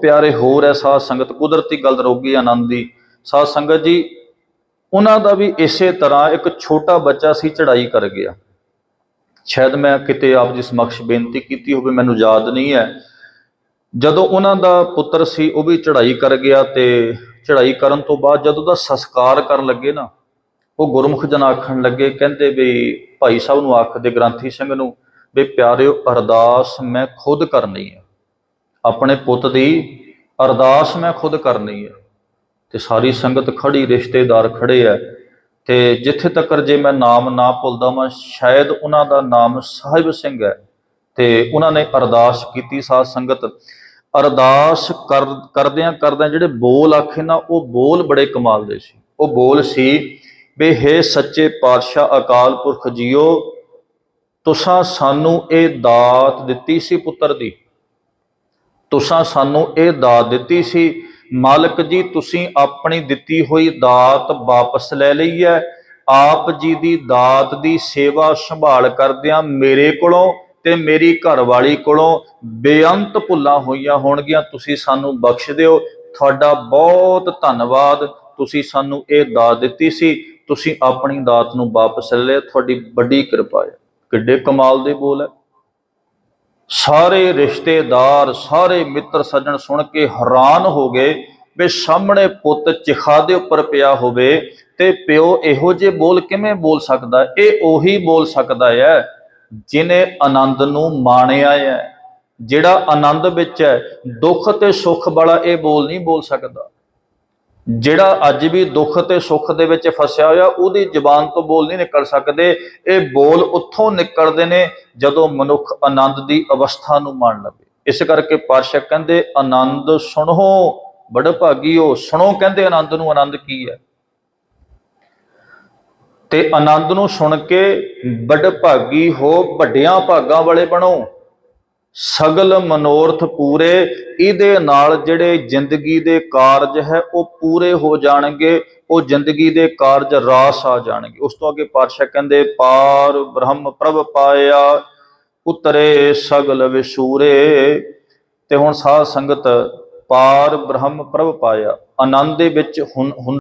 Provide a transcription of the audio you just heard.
ਪਿਆਰੇ ਹੋਰ ਹੈ ਸਾਧ ਸੰਗਤ, ਕੁਦਰਤੀ ਗੱਲ ਰੋਗੀ ਆਨੰਦ। ਦੀ ਸਾਧ ਸੰਗਤ ਜੀ, ਉਹਨਾਂ ਦਾ ਵੀ ਇਸੇ ਤਰ੍ਹਾਂ ਇੱਕ ਛੋਟਾ ਬੱਚਾ ਸੀ ਚੜਾਈ ਕਰ ਗਿਆ। ਸ਼ਾਇਦ ਮੈਂ ਕਿਤੇ ਆਪ ਜੀ ਸਮਕਸ਼ ਬੇਨਤੀ ਕੀਤੀ ਹੋਵੇ, ਮੈਨੂੰ ਯਾਦ ਨਹੀਂ ਹੈ। ਜਦੋਂ ਉਹਨਾਂ ਦਾ ਪੁੱਤਰ ਸੀ, ਉਹ ਵੀ ਚੜਾਈ ਕਰ ਗਿਆ ਤੇ ਚੜਾਈ ਕਰਨ ਤੋਂ ਬਾਅਦ ਜਦੋਂ ਦਾ ਸੰਸਕਾਰ ਕਰਨ ਲੱਗੇ ਨਾ, ਉਹ ਗੁਰਮੁਖ ਜਨ ਆਖਣ ਲੱਗੇ, ਕਹਿੰਦੇ ਵੀ ਭਾਈ ਸਾਹਿਬ ਨੂੰ ਆਖਦੇ ਗ੍ਰੰਥੀ ਸਿੰਘ ਨੂੰ, ਵੀ ਪਿਆਰਿਓ ਅਰਦਾਸ ਮੈਂ ਖੁਦ ਕਰਨੀ ਹੈ। ਆਪਣੇ ਪੁੱਤ ਦੀ ਅਰਦਾਸ ਮੈਂ ਖੁਦ ਕਰਨੀ ਹੈ। ਤੇ ਸਾਰੀ ਸੰਗਤ ਖੜੀ, ਰਿਸ਼ਤੇਦਾਰ ਖੜੇ ਆ ਤੇ ਜਿੱਥੇ ਤੱਕ ਜੇ ਮੈਂ ਨਾਮ ਨਾ ਭੁੱਲਦਾ ਮੈਂ ਸ਼ਾਇਦ ਉਹਨਾਂ ਦਾ ਨਾਮ ਸਾਹਿਬ ਸਿੰਘ ਹੈ। ਤੇ ਉਹਨਾਂ ਨੇ ਅਰਦਾਸ ਕੀਤੀ ਸਾਧ ਸੰਗਤ। ਅਰਦਾਸ ਕਰ, ਕਰਦਿਆਂ ਕਰਦਿਆਂ ਜਿਹੜੇ ਬੋਲ ਆਖੇ ਨਾ, ਉਹ ਬੋਲ ਬੜੇ ਕਮਾਲ ਦੇ ਸੀ। ਉਹ ਬੋਲ ਸੀ ਵੀ, ਹੇ ਸੱਚੇ ਪਾਤਸ਼ਾਹ ਅਕਾਲ ਪੁਰਖ ਜੀਓ, ਤੁਸਾਂ ਸਾਨੂੰ ਇਹ ਦਾਤ ਦਿੱਤੀ ਸੀ ਪੁੱਤਰ ਦੀ। ਤੁਸਾਂ ਸਾਨੂੰ ਇਹ ਦਾਤ ਦਿੱਤੀ ਸੀ, ਮਾਲਕ ਜੀ, ਤੁਸੀਂ ਆਪਣੀ ਦਿੱਤੀ ਹੋਈ ਦਾਤ ਵਾਪਸ ਲੈ ਲਈ ਹੈ। ਆਪ ਜੀ ਦੀ ਦਾਤ ਦੀ ਸੇਵਾ ਸੰਭਾਲ ਕਰਦਿਆਂ ਮੇਰੇ ਕੋਲੋਂ ਤੇ ਮੇਰੀ ਘਰਵਾਲੀ ਕੋਲੋਂ ਬੇਅੰਤ ਭੁੱਲਾਂ ਹੋਈਆਂ ਹੋਣਗੀਆਂ, ਤੁਸੀਂ ਸਾਨੂੰ ਬਖਸ਼ ਦਿਓ। ਤੁਹਾਡਾ ਬਹੁਤ ਧੰਨਵਾਦ, ਤੁਸੀਂ ਸਾਨੂੰ ਇਹ ਦਾਤ ਦਿੱਤੀ ਸੀ, ਤੁਸੀਂ ਆਪਣੀ ਦਾਤ ਨੂੰ ਵਾਪਸ ਲੈ ਲਿਆ। ਤੁਹਾਡੀ ਵੱਡੀ ਕਿਰਪਾ ਹੈ। ਕਿੱਡੇ ਕਮਾਲ ਦੇ ਬੋਲ ਹੈ। ਸਾਰੇ ਰਿਸ਼ਤੇਦਾਰ, ਸਾਰੇ ਮਿੱਤਰ ਸੱਜਣ ਸੁਣ ਕੇ ਹੈਰਾਨ ਹੋ ਗਏ ਵੀ ਸਾਹਮਣੇ ਪੁੱਤ ਚਿਖਾ ਦੇ ਉੱਪਰ ਪਿਆ ਹੋਵੇ ਤੇ ਪਿਓ ਇਹੋ ਜਿਹੇ ਬੋਲ ਕਿਵੇਂ ਬੋਲ ਸਕਦਾ? ਇਹ ਉਹੀ ਬੋਲ ਸਕਦਾ ਹੈ ਜਿਨੇ ਆਨੰਦ ਨੂੰ ਮਾਣਿਆ ਹੈ। ਜਿਹੜਾ ਆਨੰਦ ਵਿੱਚ ਹੈ, ਦੁੱਖ ਤੇ ਸੁੱਖ ਵਾਲਾ ਇਹ ਬੋਲ ਨਹੀਂ ਬੋਲ ਸਕਦਾ। ਜਿਹੜਾ ਅੱਜ ਵੀ ਦੁੱਖ ਤੇ ਸੁੱਖ ਦੇ ਵਿੱਚ ਫਸਿਆ ਹੋਇਆ, ਉਹਦੀ ਜ਼ੁਬਾਨ ਤੋਂ ਬੋਲ ਨਹੀਂ ਨਿਕਲ ਸਕਦੇ। ਇਹ ਬੋਲ ਉੱਥੋਂ ਨਿਕਲਦੇ ਨੇ ਜਦੋਂ ਮਨੁੱਖ ਆਨੰਦ ਦੀ ਅਵਸਥਾ ਨੂੰ ਮਾਣ ਲਵੇ ਇਸ ਕਰਕੇ ਪਾਸ਼ਕ ਕਹਿੰਦੇ, ਆਨੰਦ ਸੁਣੋ, ਬੜ ਭਾਗੀਓ, ਸੁਣੋ ਕਹਿੰਦੇ ਆਨੰਦ ਨੂੰ, ਆਨੰਦ ਕੀ ਹੈ? ਤੇ ਆਨੰਦ ਨੂੰ ਸੁਣ ਕੇ ਬੜ ਭਾਗੀ ਹੋ, ਵੱਡਿਆਂ ਭਾਗਾਂ ਵਾਲੇ ਬਣੋ। ਸਗਲ ਮਨੋਰਥ ਪੂਰੇ, ਇਹਦੇ ਨਾਲ ਜਿਹੜੇ ਜ਼ਿੰਦਗੀ ਦੇ ਕਾਰਜ ਹੈ, ਉਹ ਪੂਰੇ ਹੋ ਜਾਣਗੇ, ਉਹ ਜ਼ਿੰਦਗੀ ਦੇ ਕਾਰਜ ਰਾਸ ਆ ਜਾਣਗੇ। ਉਸ ਤੋਂ ਅੱਗੇ ਪਾਤਸ਼ਾਹ ਕਹਿੰਦੇ, ਪਾਰ ਬ੍ਰਹਮ ਪ੍ਰਭ ਪਾਇਆ, ਉਤਰੇ ਸਗਲ ਵਿਸੂਰੇ। ਤੇ ਹੁਣ ਸਾਧ ਸੰਗਤ, ਪਾਰ ਬ੍ਰਹਮ ਪ੍ਰਭ ਪਾਇਆ। ਆਨੰਦ ਦੇ ਵਿੱਚ ਹੁਣ ਹੁਣ